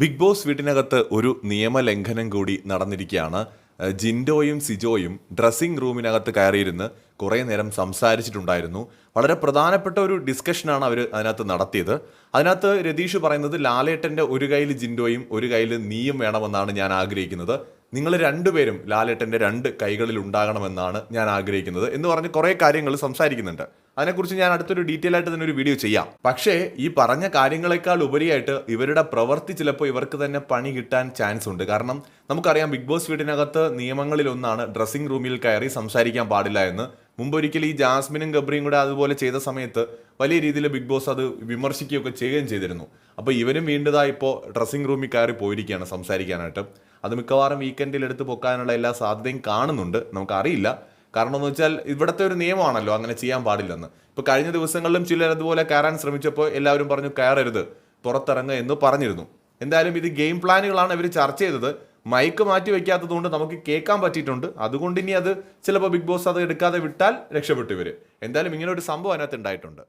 Big boss വീട്ടിനകത്ത് ഒരു നിയമലംഘനം കൂടി നടന്നിരിക്കുകയാണ്. ജിൻഡോയും സിജോയും ഡ്രസ്സിംഗ് റൂമിനകത്ത് കയറിയിരുന്ന് കുറേ നേരം സംസാരിച്ചിട്ടുണ്ടായിരുന്നു. വളരെ പ്രധാനപ്പെട്ട ഒരു ഡിസ്കഷനാണ് അവർ അതിനകത്ത് നടത്തിയത്. അതിനകത്ത് രതീഷ് പറയുന്നത് ലാലേട്ടന്റെ ഒരു കയ്യിൽ ജിൻഡോയും ഒരു കയ്യിൽ നീയും വേണമെന്നാണ് ഞാൻ ആഗ്രഹിക്കുന്നത്. നിങ്ങൾ രണ്ടുപേരും ലാലേട്ടന്റെ രണ്ട് കൈകളിൽ ഉണ്ടാകണമെന്നാണ് ഞാൻ ആഗ്രഹിക്കുന്നത് എന്ന് പറഞ്ഞ് കുറേ കാര്യങ്ങൾ സംസാരിക്കുന്നുണ്ട്. അതിനെക്കുറിച്ച് ഞാൻ അടുത്തൊരു ഡീറ്റെയിൽ ആയിട്ട് തന്നെ ഒരു വീഡിയോ ചെയ്യാം. പക്ഷേ ഈ പറഞ്ഞ കാര്യങ്ങളെക്കാൾ ഉപരിയായിട്ട് ഇവരുടെ പ്രവൃത്തി ചിലപ്പോൾ ഇവർക്ക് തന്നെ പണി കിട്ടാൻ ചാൻസ് ഉണ്ട്. കാരണം നമുക്കറിയാം ബിഗ് ബോസ് വീടിനകത്ത് നിയമങ്ങളിലൊന്നാണ് ഡ്രസ്സിംഗ് റൂമിൽ കയറി സംസാരിക്കാൻ പാടില്ല എന്ന്. മുമ്പ് ഒരിക്കൽ ഈ ജാസ്മിനും ഗബ്രിയും കൂടെ അതുപോലെ ചെയ്ത സമയത്ത് വലിയ രീതിയിൽ ബിഗ് ബോസ് അത് വിമർശിക്കുകയൊക്കെ ചെയ്യുകയും ചെയ്തിരുന്നു. അപ്പോൾ ഇവരും വീണ്ടതായി ഇപ്പോൾ ഡ്രസ്സിംഗ് റൂമിൽ കയറി പോയിരിക്കുകയാണ് സംസാരിക്കാനായിട്ട്. അത് മിക്കവാറും വീക്കെൻഡിൽ എടുത്ത് പൊക്കാനുള്ള എല്ലാ സാധ്യതയും കാണുന്നുണ്ട്. നമുക്കറിയില്ല. കാരണം എന്ന് വെച്ചാൽ ഇവിടുത്തെ ഒരു നിയമമാണല്ലോ അങ്ങനെ ചെയ്യാൻ പാടില്ലെന്ന്. ഇപ്പോൾ കഴിഞ്ഞ ദിവസങ്ങളിലും ചിലർ അതുപോലെ കയറാൻ ശ്രമിച്ചപ്പോൾ എല്ലാവരും പറഞ്ഞു കയറരുത് പുറത്തിറങ്ങുക എന്ന് പറഞ്ഞിരുന്നു. എന്തായാലും ഇത് ഗെയിം പ്ലാനുകളാണ് ഇവർ ചർച്ച ചെയ്തത്. മൈക്ക് മാറ്റി വെക്കാത്തത് കൊണ്ട് നമുക്ക് കേൾക്കാൻ പറ്റിയിട്ടുണ്ട്. അതുകൊണ്ട് ഇനി അത് ചിലപ്പോൾ ബിഗ് ബോസ് അത് എടുക്കാതെ വിട്ടാൽ രക്ഷപ്പെട്ടു ഇവർ എന്തായാലും ഇങ്ങനെ ഒരു സംഭവം അതിനകത്ത് ഉണ്ടായിട്ടുണ്ട്.